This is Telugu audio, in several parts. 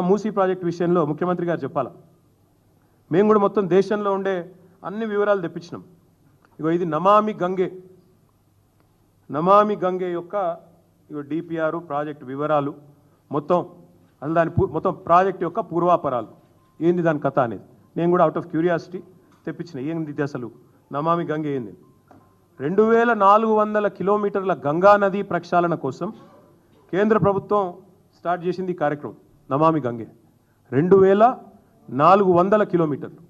మూసీ ప్రాజెక్ట్ విషయంలో ముఖ్యమంత్రి గారు చెప్పాలా? మేము కూడా మొత్తం దేశంలో ఉండే అన్ని వివరాలు తెప్పించినాం. ఇగో ఇది నమామి గంగే. నమామి గంగే యొక్క ఇగో డిపిఆర్ ప్రాజెక్ట్ వివరాలు మొత్తం అసలు దాని మొత్తం ప్రాజెక్ట్ యొక్క పూర్వాపరాలు. ఏంది దాని కథ అనేది? నేను కూడా అవుట్ ఆఫ్ క్యూరియాసిటీ తెప్పించిన ఏంది ఇది అసలు? నమామి గంగే ఏంది? రెండు వేల నాలుగు వందల కిలోమీటర్ల గంగా నది ప్రక్షాళన కోసం కేంద్ర ప్రభుత్వం స్టార్ట్ చేసింది ఈ కార్యక్రమం. నమామి గంగే. రెండు వేల నాలుగు వందల కిలోమీటర్లు.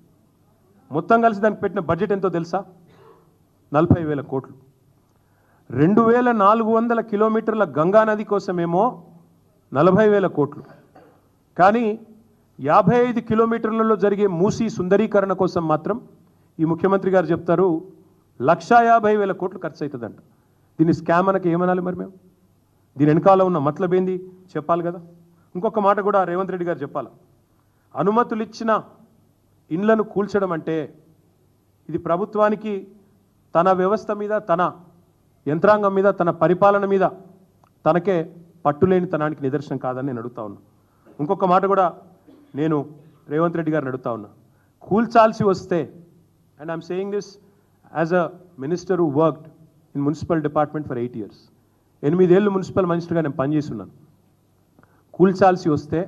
మొత్తం కలిసి దానికి పెట్టిన బడ్జెట్ ఎంతో తెలుసా? నలభై వేల కోట్లు. రెండు వేల నాలుగు వందల కిలోమీటర్ల గంగా నది కోసమేమో నలభై వేల కోట్లు. కానీ యాభై ఐదు కిలోమీటర్లలో జరిగే మూసీ సుందరీకరణ కోసం మాత్రం ఈ ముఖ్యమంత్రి గారు చెప్తారు లక్షా యాభై వేల కోట్లు ఖర్చు అవుతుందంట దీన్ని స్కామ్ అనక ఏమనాలి మరి మేము? దీని వెనకాల ఉన్న మతలబేంది చెప్పాలి కదా. ఇంకొక మాట కూడా రేవంత్ రెడ్డి గారు చెప్పాలి. అనుమతులు ఇచ్చిన ఇండ్లను కూల్చడం అంటే ఇది ప్రభుత్వానికి తన వ్యవస్థ మీద తన యంత్రాంగం మీద తన పరిపాలన మీద తనకే పట్టులేని తనానికి నిదర్శనం కాదని నేను అడుగుతా ఉన్నా. ఇంకొక మాట కూడా నేను రేవంత్ రెడ్డి గారిని అడుగుతా ఉన్నా. కూల్చాల్సి వస్తే and I'm saying this as a minister who worked in municipal department for eight years ఎనిమిదేళ్ళు మున్సిపల్ మినిస్టర్గా నేను పనిచేస్తున్నాను కూల్చాల్సి వస్తే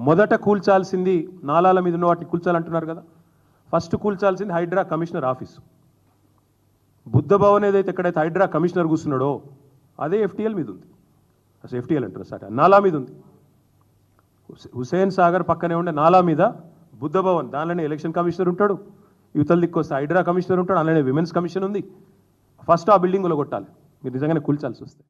మొదట కూల్చాల్సింది నాలాల మీద ఉన్న వాటిని కూల్చాలంటున్నారు కదా. ఫస్ట్ కూల్చాల్సింది హైడ్రా కమిషనర్ ఆఫీస్. బుద్ధ భవన్ ఏదైతే ఎక్కడైతే హైడ్రా కమిషనర్ కూర్చున్నాడో అదే ఎఫ్టీఎల్ మీద ఉంది. అసలు ఎఫ్టీఎల్ అంటారు సార్ నాలా మీద ఉంది. హుసేన్ సాగర్ పక్కనే ఉండే నాలా మీద బుద్ధ భవన్ దానిలోనే ఎలక్షన్ కమిషనర్ ఉంటాడు. యువతల దిక్కొస్తే హైడ్రా కమిషనర్ ఉంటాడు అలానే విమెన్స్ కమిషన్ ఉంది. ఫస్ట్ ఆ బిల్డింగ్లో కొట్టాలి మీరు నిజంగానే కూల్చాల్సి వస్తే.